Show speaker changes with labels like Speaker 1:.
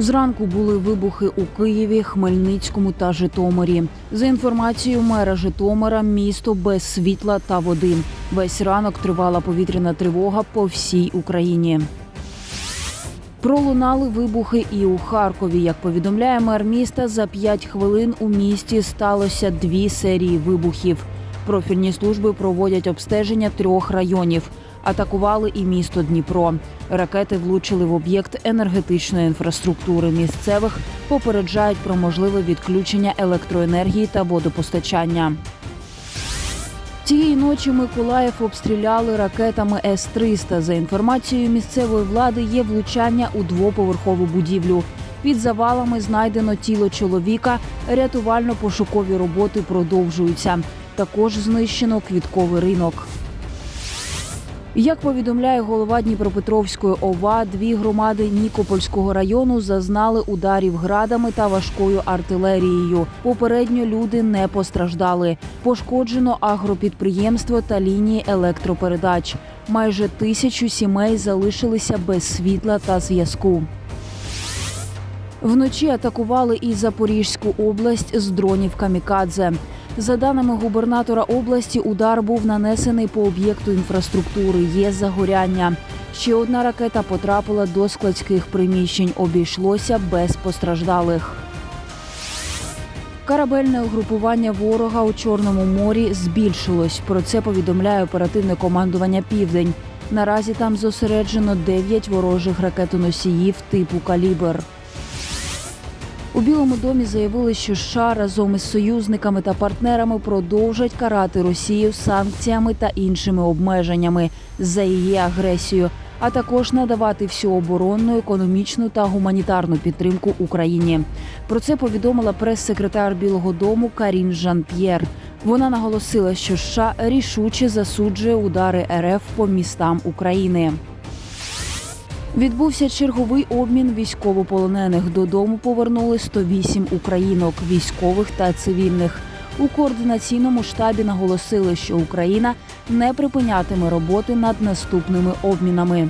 Speaker 1: Зранку були вибухи у Києві, Хмельницькому та Житомирі. За інформацією мера Житомира, місто без світла та води. Весь ранок тривала повітряна тривога по всій Україні. Пролунали вибухи і у Харкові. Як повідомляє мер міста, за 5 хвилин у місті сталося дві серії вибухів. Профільні служби проводять обстеження трьох районів. Атакували і місто Дніпро. Ракети влучили в об'єкт енергетичної інфраструктури. Місцевих попереджають про можливе відключення електроенергії та водопостачання. Цієї ночі Миколаїв обстріляли ракетами С-300. За інформацією місцевої влади, є влучання у двоповерхову будівлю. Під завалами знайдено тіло чоловіка. Рятувально-пошукові роботи продовжуються. Також знищено квітковий ринок. Як повідомляє голова Дніпропетровської ОВА, дві громади Нікопольського району зазнали ударів градами та важкою артилерією. Попередньо люди не постраждали. Пошкоджено агропідприємство та лінії електропередач. Майже тисячу сімей залишилися без світла та зв'язку. Вночі атакували і Запорізьку область з дронів камікадзе. За даними губернатора області, удар був нанесений по об'єкту інфраструктури. Є загоряння. Ще одна ракета потрапила до складських приміщень. Обійшлося без постраждалих. Корабельне угрупування ворога у Чорному морі збільшилось. Про це повідомляє оперативне командування Південь. Наразі там зосереджено 9 ворожих ракетоносіїв типу Калібр. У Білому домі заявили, що США разом із союзниками та партнерами продовжать карати Росію санкціями та іншими обмеженнями за її агресію, а також надавати всю оборонну, економічну та гуманітарну підтримку Україні. Про це повідомила прес-секретар Білого Дому Карін Жан-П'єр. Вона наголосила, що США рішуче засуджує удари РФ по містам України. Відбувся черговий обмін військовополонених. Додому повернули 108 українок, військових та цивільних. У координаційному штабі наголосили, що Україна не припинятиме роботи над наступними обмінами.